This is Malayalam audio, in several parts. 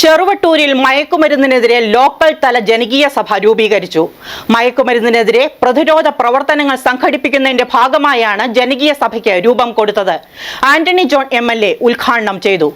ചെറുവട്ടൂരിൽ മയക്കുമരുന്നിനെതിരെ ലോക്കൽ തല ജനകീയ സഭ രൂപീകരിച്ചു. മയക്കുമരുന്നിനെതിരെ പ്രതിരോധ പ്രവർത്തനങ്ങൾ സംഘടിപ്പിക്കുന്നതിന്റെ ഭാഗമായാണ് ജനകീയ സഭയ്ക്ക് രൂപം കൊടുത്തത്. ആന്റണി ജോൺ എം ഉദ്ഘാടനം ചെയ്തു.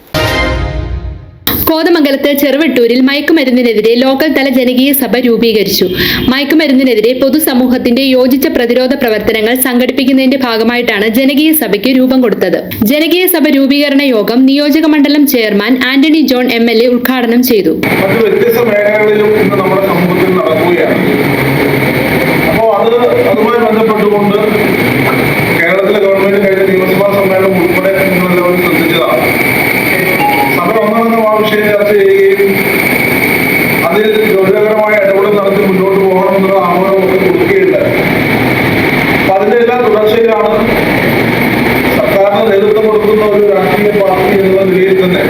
കോതമംഗലത്ത് ചെറുവട്ടൂരിൽ മയക്കുമരുന്നിനെതിരെ ലോക്കൽ തല ജനകീയ സഭ രൂപീകരിച്ചു. മയക്കുമരുന്നിനെതിരെ പൊതുസമൂഹത്തിന്റെ യോജിച്ച പ്രതിരോധ പ്രവർത്തനങ്ങൾ സംഘടിപ്പിക്കുന്നതിന്റെ ഭാഗമായിട്ടാണ് ജനകീയ സഭയ്ക്ക് രൂപം കൊടുത്തത്. ജനകീയ സഭ രൂപീകരണ യോഗം നിയോജക മണ്ഡലം chairman Antony John M L A ഉദ്ഘാടനം ചെയ്തു. അപ്പോൾ അത് അതുമായി ബന്ധപ്പെട്ടുകൊണ്ട് എല്ലാം തുടർച്ചയിലാണ്. സർക്കാരിന് നേതൃത്വം കൊടുക്കുന്ന ഒരു രാഷ്ട്രീയ പാർട്ടി എന്നുള്ള നിലയിൽ തന്നെ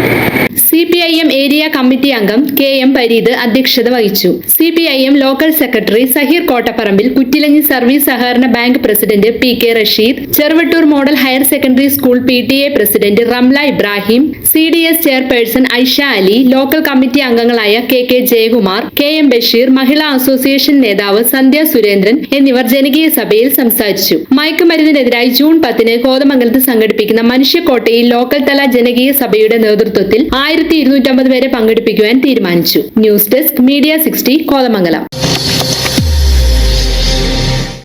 എം ഏരിയ കമ്മിറ്റി അംഗം കെ എം പരീത് അധ്യക്ഷത വഹിച്ചു. C P I M local secretary Saheer Kottaparambil Kuttilanji service സഹകരണ bank president P K Rasheed Cheruvattoor model higher secondary school P T A president Ramla Ibrahim C D S chairperson Aisha Ali local committee അംഗങ്ങളായ K K Jayakumar K M Basheer Mahila association നേതാവ് സന്ധ്യ സുരേന്ദ്രൻ എന്നിവർ ജനകീയ സഭയിൽ സംസാരിച്ചു. മയക്കുമരുന്നിനെതിരായി ജൂൺ പത്തിന് കോതമംഗലത്ത് സംഘടിപ്പിക്കുന്ന മനുഷ്യക്കോട്ടയിൽ ലോക്കൽ തല ജനകീയ സഭയുടെ നേതൃത്വത്തിൽ ആയിരത്തി ഇരുന്നൂറ്റമ്പത് പേരെ പങ്കെടുപ്പിക്കുവാൻ തീരുമാനിച്ചു. News desk media sixty Kothamangalam.